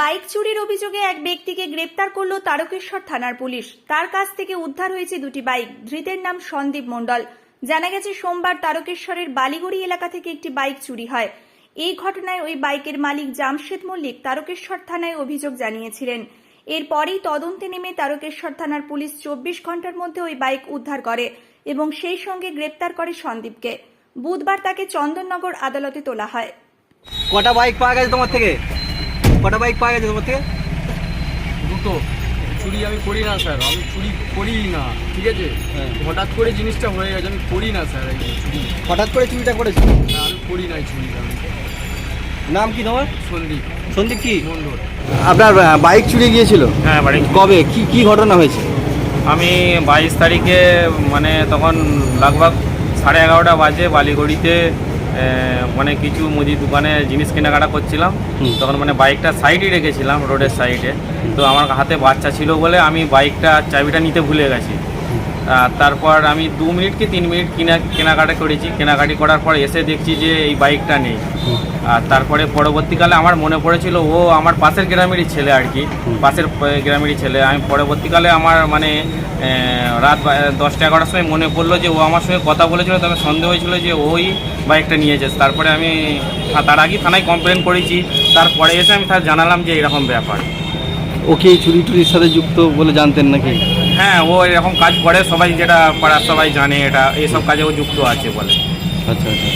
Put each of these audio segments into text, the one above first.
Bike চুরির অভিযোগে এক ব্যক্তিকে গ্রেপ্তার করল তারকেশ্বর থানার পুলিশ। তার কাছ থেকে উদ্ধার হয়েছে দুটি বাইক। ধৃতের নাম সন্দীপ মণ্ডল। জানা গেছে, সোমবার তারকেশ্বরের বালিগুড়ি এলাকা থেকে একটি বাইক চুরি হয়। এই ঘটনায় ওই বাইকের মালিক জামশেদ মল্লিক তারকেশ্বর থানায় অভিযোগ জানিয়েছিলেন। এরপরেই তদন্তে নেমে তারকেশ্বর থানার পুলিশ চব্বিশ ঘণ্টার মধ্যে ওই বাইক উদ্ধার করে এবং সেই সঙ্গে গ্রেপ্তার করে সন্দীপকে। বুধবার তাকে চন্দননগর আদালতে তোলা হয়। কটা বাইক পাওয়া গেছে তোমার থেকে? কটা বাইক পাওয়া গেছে তোমার থেকে? দুটো। চুরি আমি করি না স্যার আমি চুরি করি না ঠিক আছে? হ্যাঁ। হঠাৎ করে জিনিসটা হয়ে গেছে আমি করি না স্যার চুরি। হঠাৎ করে চুরিটা করেছি? না, আমি করি না চুরিটা আমি। নাম কি তোমার? সন্দীপ। সন্দীপ কি? মন্ডল আপনার বাইক চুরি গিয়েছিল? হ্যাঁ বাড়ি। কবে? কি কি ঘটনা হয়েছে? আমি বাইশ তারিখে মানে তখন লাগভাগ সাড়ে এগারোটা বাজে বালিগড়িতে মানে কিছু মুদি দোকানে জিনিস কেনাকাটা করছিলাম। তখন মানে বাইকটা সাইডে রেখেছিলাম রোডের সাইডে তো আমার হাতে বাচ্চা ছিল বলে আমি বাইকটা চাবিটা নিতে ভুলে গেছি। তারপর আমি দু মিনিট কি তিন মিনিট কিনা কেনাকাটা করেছি। কেনাকাটি করার পর এসে দেখছি যে এই বাইকটা নেই। আর তারপরে পরবর্তীকালে আমার মনে পড়েছিল ও আমার পাশের গ্রামেরই ছেলে আর কি পাশের গ্রামেরই ছেলে। আমি পরবর্তীকালে আমার মানে রাত দশটা এগারোটার সময় মনে পড়ল যে ও আমার সঙ্গে কথা বলেছিল তবে সন্দেহ হয়েছিল যে ওই বাইকটা নিয়েছে তারপরে আমি তার আগেই থানায় কমপ্লেন করেছি। তারপরে এসে আমি তার জানালাম যে এরকম ব্যাপার। ও কি এই চুরি টুরির সাথে যুক্ত বলে জানতেন নাকি? হ্যাঁ ও এরকম কাজ করে সবাই যেটা পাড়ার সবাই জানে এটা এইসব কাজে ও যুক্ত আছে বলে। আচ্ছা আচ্ছা।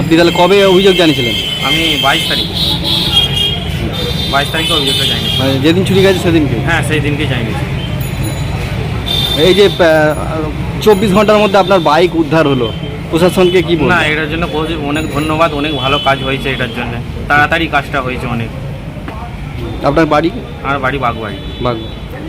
আপনি তাহলে কবে অভিযোগ জানিয়েছিলেন? আমি বাইশ তারিখ। বাইশ তারিখে অভিযোগটা জানি মানে যেদিন ছুটি গেছে সেদিনকে? হ্যাঁ সেই দিনকে জানি এই যে চব্বিশ ঘণ্টার মধ্যে আপনার বাইক উদ্ধার হলো প্রশাসনকে কি না বলবেন? এটার জন্য অনেক ধন্যবাদ অনেক ভালো কাজ হয়েছে এটার জন্য। তাড়াতাড়ি কাজটা হয়েছে অনেক। আপনার বাড়ি? আমার বাড়ি বাগবাড়ি। বাগ